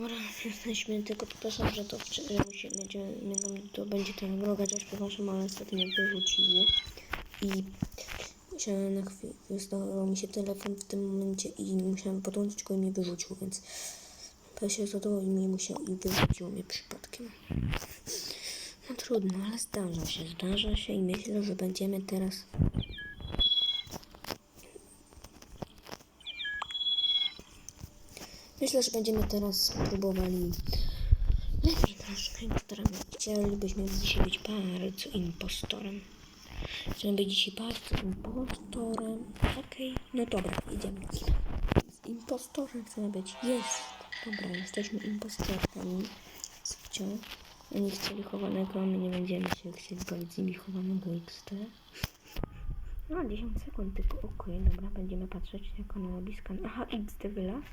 Dobra, jesteśmy tylko przepraszam, że to że musimy, będzie, to będzie ten wroga też przepraszam, ale niestety mnie wyrzuciło. I się na chwilę zdawał mi się telefon w tym momencie i musiałem podłączyć go i mnie wyrzucił, więc to się i mnie musiał i wyrzuciło mnie przypadkiem. No trudno, ale zdarza się, zdarza się i myślę, że będziemy teraz Myślę, że będziemy teraz próbowali lepszy troszkę impostorem. Chcielibyśmy dzisiaj być bardzo impostorem. Chcemy być dzisiaj bardzo impostorem. Okej, no dobra, idziemy. Z impostorem chcemy być. Jest. Dobra, jesteśmy impostorkami. Słuchajcie, oni chcieli chowanego, my nie będziemy się chcieli bawić z nimi chowanego XT. No, 10 sekund tylko. Okej, dobra, będziemy patrzeć jak on robi skan. Aha, XT wylaz.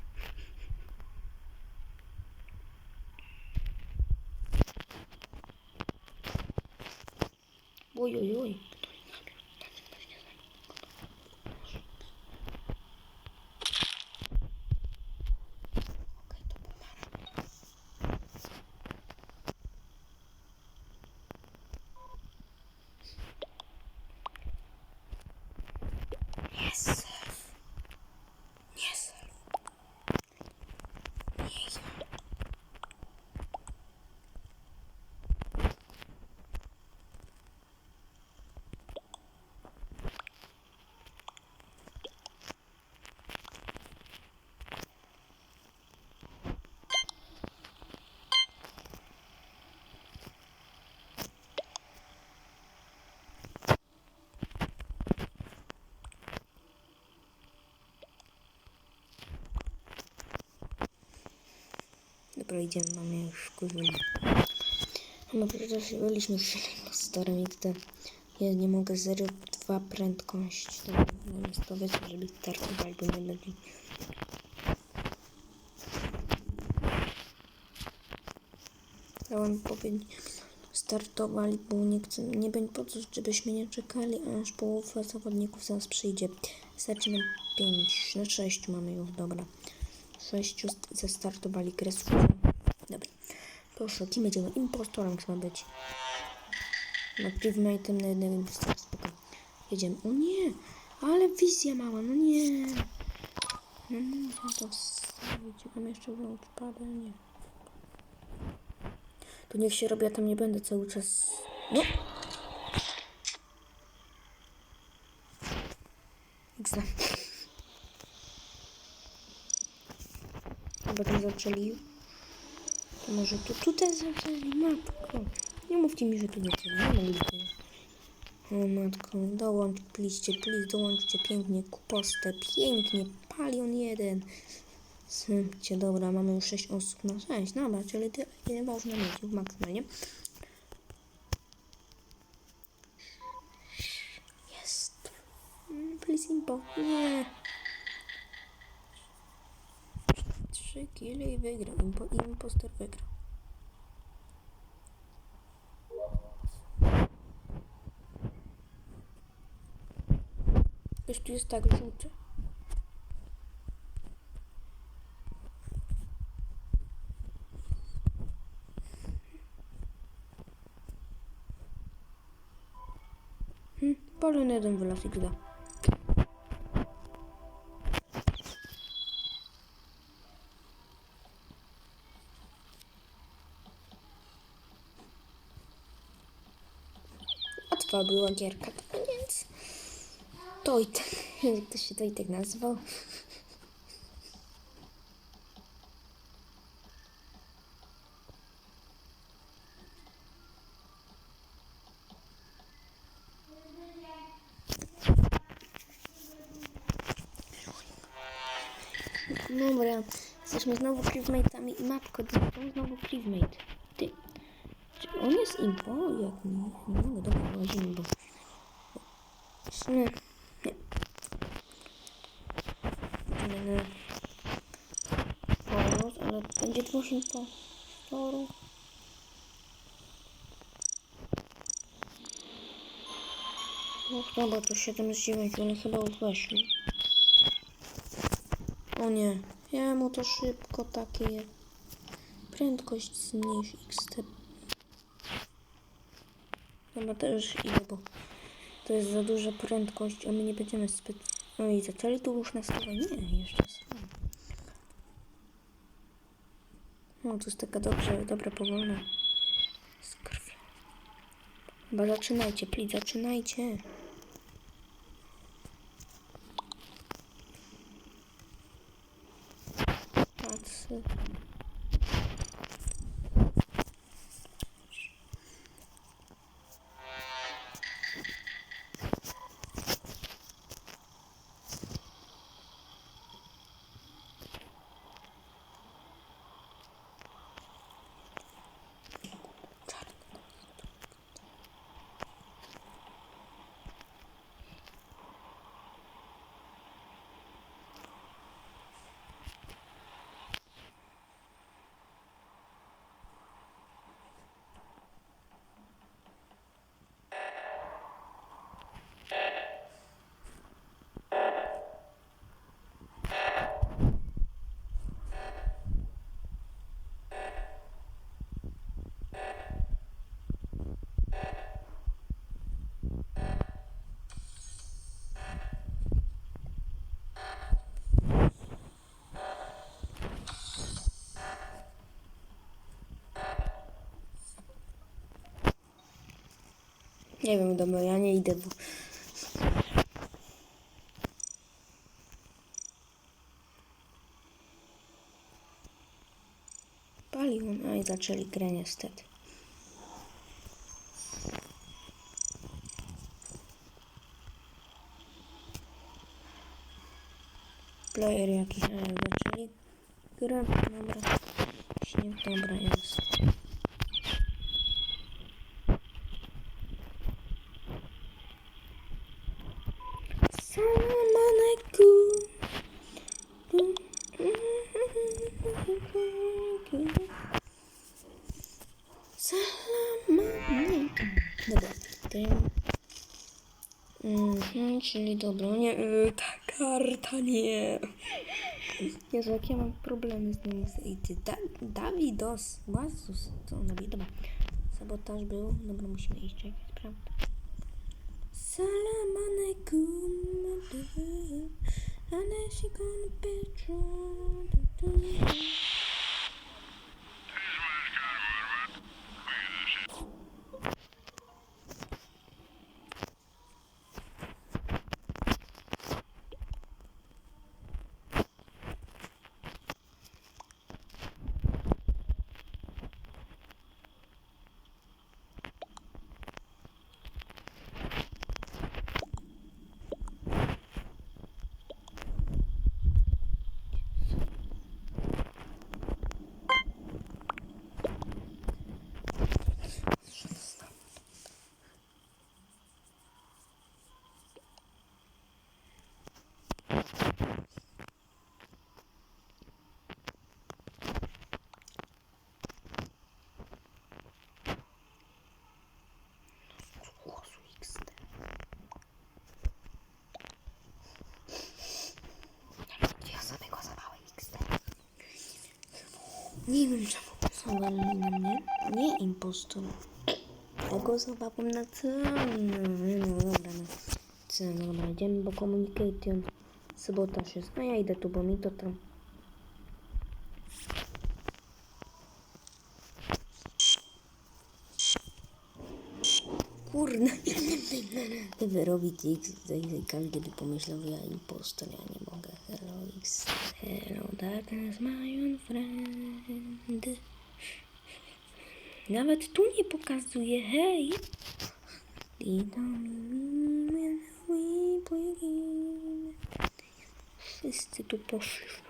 Oj, oj, oj. Dobra, idziemy, mamy już kurwa. No przecież byliśmy impostorem i tutaj ja nie mogę 0,2 prędkość. Dobra, zamiast to wiecie, żeby startować, bo nie będzie. Chciałam powiedzieć, startowali, bo nie chcę, nie będzie po co, żebyśmy nie czekali, aż połowa zawodników zaraz przyjdzie. Starczy nam 5, na 6 mamy już, dobra. Sześciu st- zastartowali grę z Dobra. Proszę, kim będziemy? Impostorem chcemy być. No, privmate'em na jednego impostora, spoko. Jedziemy. O nie! Ale wizja mała, no nie! No nie, muszę to wstawić. Mam jeszcze launchpada, nie. To niech się robi, ja tam nie będę cały czas... No! Xna. Chyba tam zaczęli. To może tu tutaj zaczęli matko. Nie mówcie mi, że tu nie zaczęli. Nie mogli tu. O matko, dołącz, pliście, please, dołączcie pięknie, kuposte, pięknie, palion jeden. Słuchajcie, dobra, mamy już 6 osób na 6, dobra, czyli tyle, ile można mieć maksymalnie. Jest. Mm, Please impo. Nie. 3 kile i wygrał. Impo, impostor wygrał. Już jest tak żółty. Hmm, Balon jeden wylazł XD. to była gierka, tak więc Tojtek, jak to się Tojtek nazwał. Dobra, jesteśmy znowu Creepmate'ami i mapko, znowu Creepmate. Jest impo? Jak nie? Nie mogę, dobra, łazimy, bo... Nie. Idziemy na powrót, ale będzie dwóch impostorów. Och, dobra, to 7 z 9, one chyba weszli. O nie, jemu to szybko takie prędkość zmniejsz XT. Chyba też idę, bo to jest za duża prędkość, a my nie będziemy spec... No i zaczęli tu już na stałe? Nie, jeszcze są. No, to jest taka dobrze, dobra, powolna skrw. Chyba zaczynajcie, pli, zaczynajcie. Patrzę. Nie wiem, dobra, ja nie idę, bo... Palił, no i zaczęli grę niestety. Player jakiś, a zaczęli grę, dobra. Śnieg, dobra jest. Salam alaikum. Salam alaikum. Dobra, tym. Mhm, czyli dobra, nie, y, ta karta nie. Jezu, jak ja mam problemy z nimi. I ty, da, Dawidos, Łazus, co on robi? Dobra, sabotaż był, dobra, musimy iść, czekać, prawda? Salam alaikum, Anesi con Nie wiem czemu głosowali na mnie. Nie impostor. Ja głosowałem na cenę. No dobra, na cenę. Dobra, idziemy, bo communication sabotaż jest. A ja idę tu, bo mi to tam... Wy robicie X, by pomyślał, że ja impostor, ja nie mogę. Hello X, hello darkness, my own friend. Nawet tu nie pokazuje, hej. Wszyscy tu poszli. What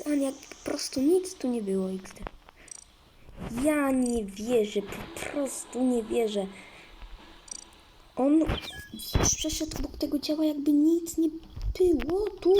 Y, A jak po prostu nic tu nie było XD. Ja nie wierzę, po prostu nie wierzę. On przeszedł obok tego ciała, jakby nic nie było tu.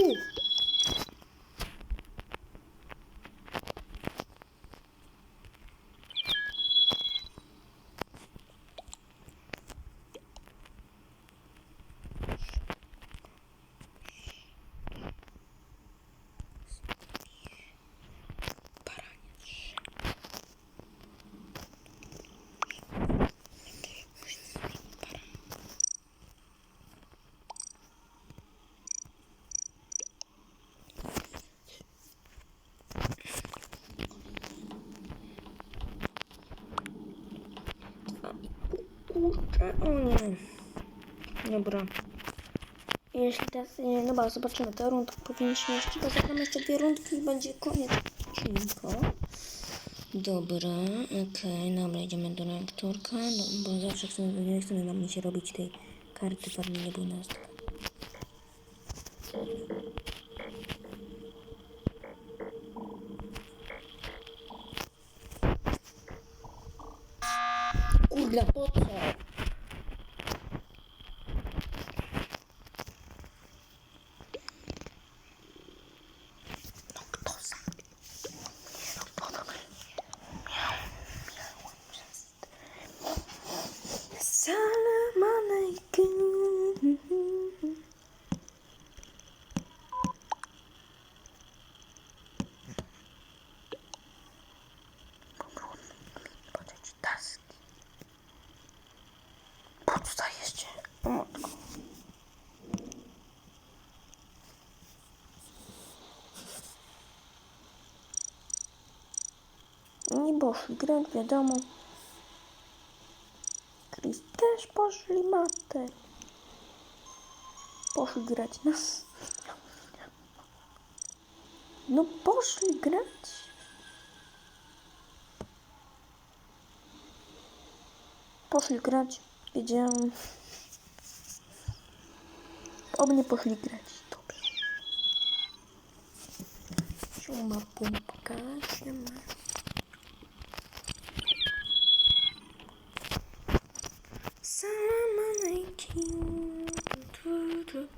Kurczę, o nie. Dobra. Jeśli teraz, nie, dobra, zobaczymy. Te rundki powinniśmy jeszcze, bo zagramy jeszcze dwie rundki i będzie koniec odcinka. Dobra, okej, dobra, idziemy do reaktorka, no, bo zawsze chcemy, nie chcemy nam się robić tej karty pewnie nie Się. O matko. Nie poszli grać, wiadomo. Chris też poszli matę. Poszli grać na... No poszli grać. Poszli grać. Wiedziałem. Oby nie poszli grać. Dobrze. Siema. Tu, tu, tu.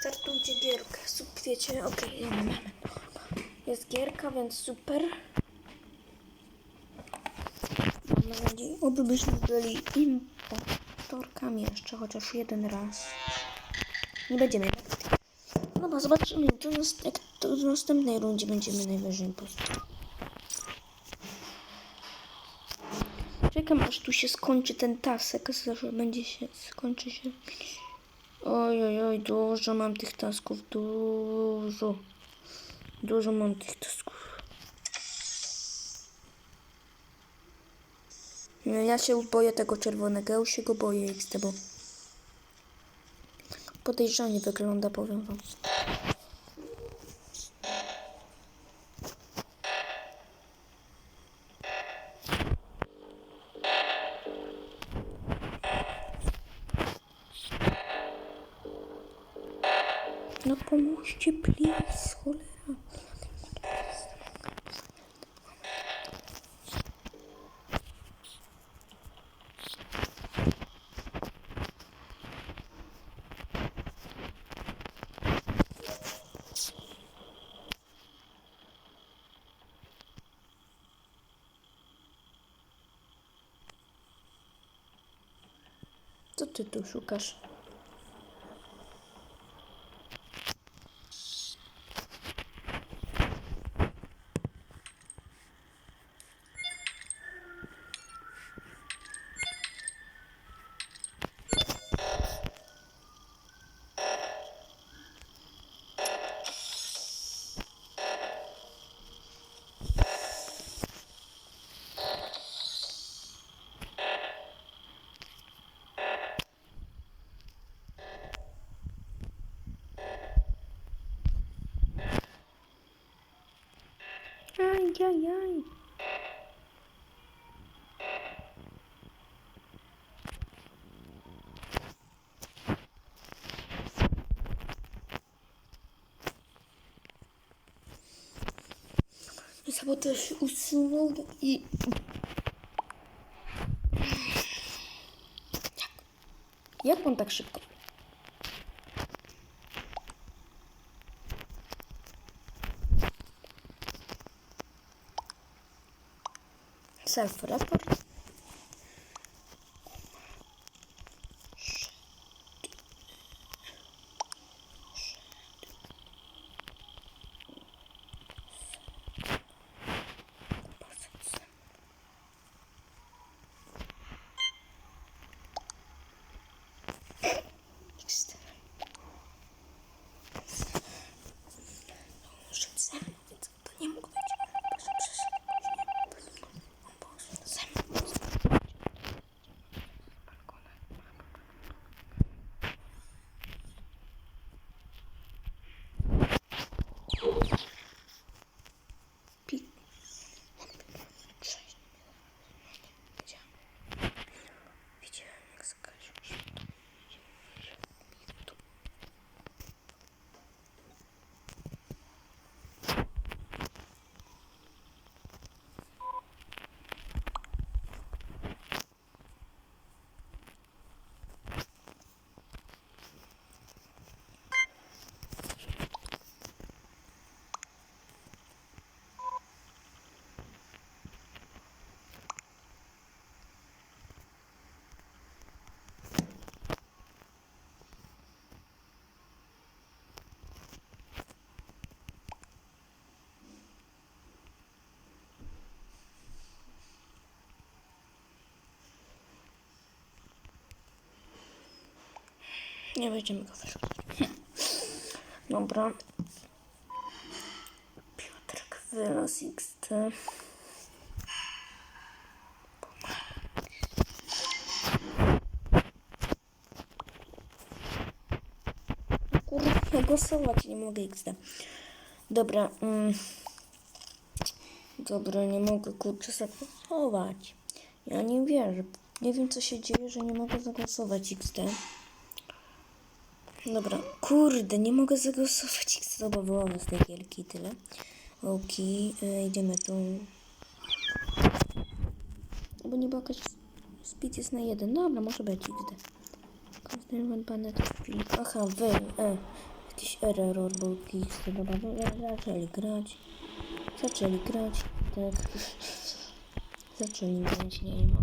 Startujcie gierkę. Sup, wiecie, okej, mamy, mamy. Jest gierka, więc super. Mam nadzieję, oby byśmy byli impostorkami jeszcze chociaż jeden raz. Nie będziemy. No bo zobaczymy, to, nas, jak to w następnej rundzie będziemy najwyżej impostor. Czekam aż tu się skończy ten tasek, że będzie się, skończy się. Oj, oj, oj, dużo mam tych tasków, dużo. Dużo mam tych tasków. No, Ja się boję tego czerwonego, ja już się go boję XD, bo podejrzanie wygląda, powiem wam. No pomóżcie, please, cholera. Co ty tu szukasz? Ай-яй-яй. Ну, Саботаж уснул и... Так. Як он так шибко? arkadaşlar Fırat Park. Nie będziemy go wyrzucać. Dobra. Piotrek Wylos XT. Kurwa, głosować nie mogę XD. Dobra. Mm. Dobra, nie mogę kurczę zagłosować. Ja nie wierzę. Nie wiem co się dzieje, że nie mogę zagłosować XD. Dobra, kurde, nie mogę zagłosować. Chcę było z tej gierki tyle. Okej, e, idziemy tu. Bo nie było jakaś speed jest na jeden. Dobra, może być XD. Aha, wy, e, jakiś error był XD. Dobra, zaczęli grać. Zaczęli grać, tak. Zaczęli grać, nie wiem.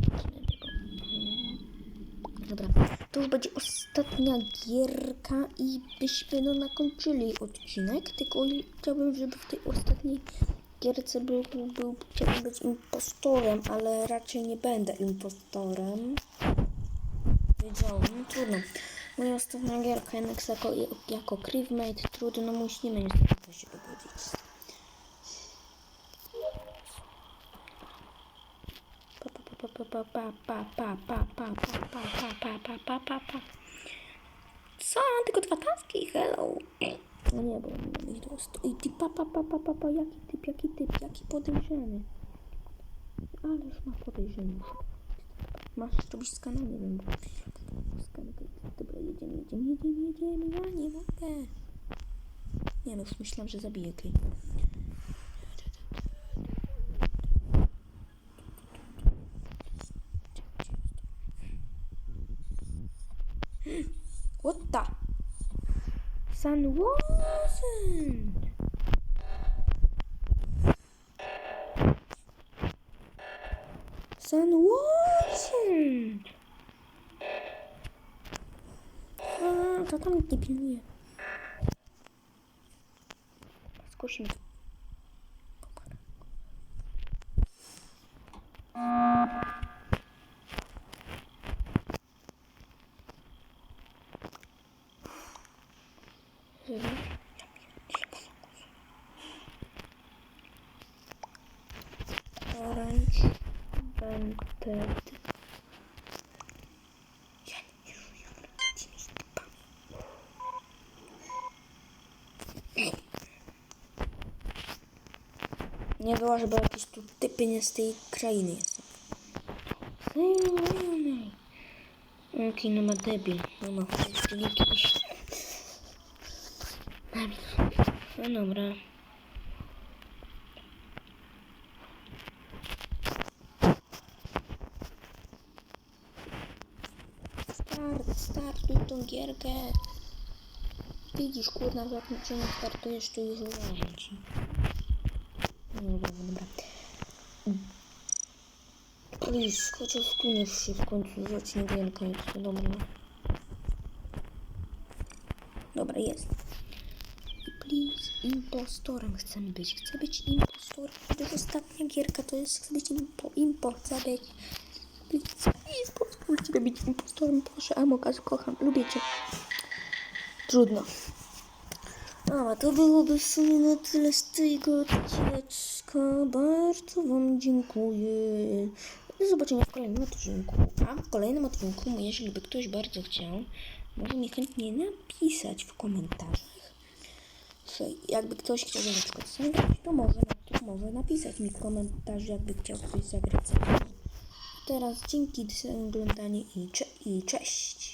Dobra, to już będzie ostatnia gierka i byśmy no nakończyli odcinek, tylko chciałbym, żeby w tej ostatniej gierce był, był, był chciałbym być impostorem, ale raczej nie będę impostorem. Wiedziałem, trudno. Moja ostatnia gierka jednak jako, jako crewmate, trudno, musimy niestety się pa, pa, pa, pa, pa, pa, pa, pa, pa, pa, pa, pa, pa, pa, pa. Co? Tylko taski? Hello. No nie, bo mam iść do stu. I ty pa, pa, pa, pa, pa, jaki typ, jaki typ, jaki podejrzany. Ależ ma podejrzenie. Masz robić skana? Nie wiem. Skan, dobra, jedziemy, jedziemy, jedziemy, jedziemy. Ja nie mogę. Nie no, już myślałam, że zabiję Kej. One wasn't. Sun wasn't. А, как там дебильнее? Скучно. Nie było, żeby jakieś tu typy nie z tej krainy są. Okej, no ma debil. No ma to nie jakiś... Debil. No dobra. Start, startuj tą gierkę. Widzisz, kurna, jak nie startujesz, to już uważam ci. No dobra. Please, chociaż tu niech się w końcu gierka, jest to dobra. Dobra, jest. Please, impostorem chcemy być. Chcę być impostorem. To jest ostatnia gierka, to jest, chcę być impo, impo, chcę być. Please, please, pozwólcie mi być impostorem, proszę, Amokas, kocham, lubię cię. Trudno. A, to byłoby w sumie na tyle z tego odcineczka. Bardzo Wam dziękuję. Do zobaczenia w kolejnym odcinku. A w kolejnym odcinku, jeżeli by ktoś bardzo chciał, może mi chętnie napisać w komentarzach. Że jakby ktoś chciał na przykład zagrać, to może, to może napisać mi w komentarzu, jakby chciał ktoś zagrać. Teraz dzięki za oglądanie i, cze- i cześć.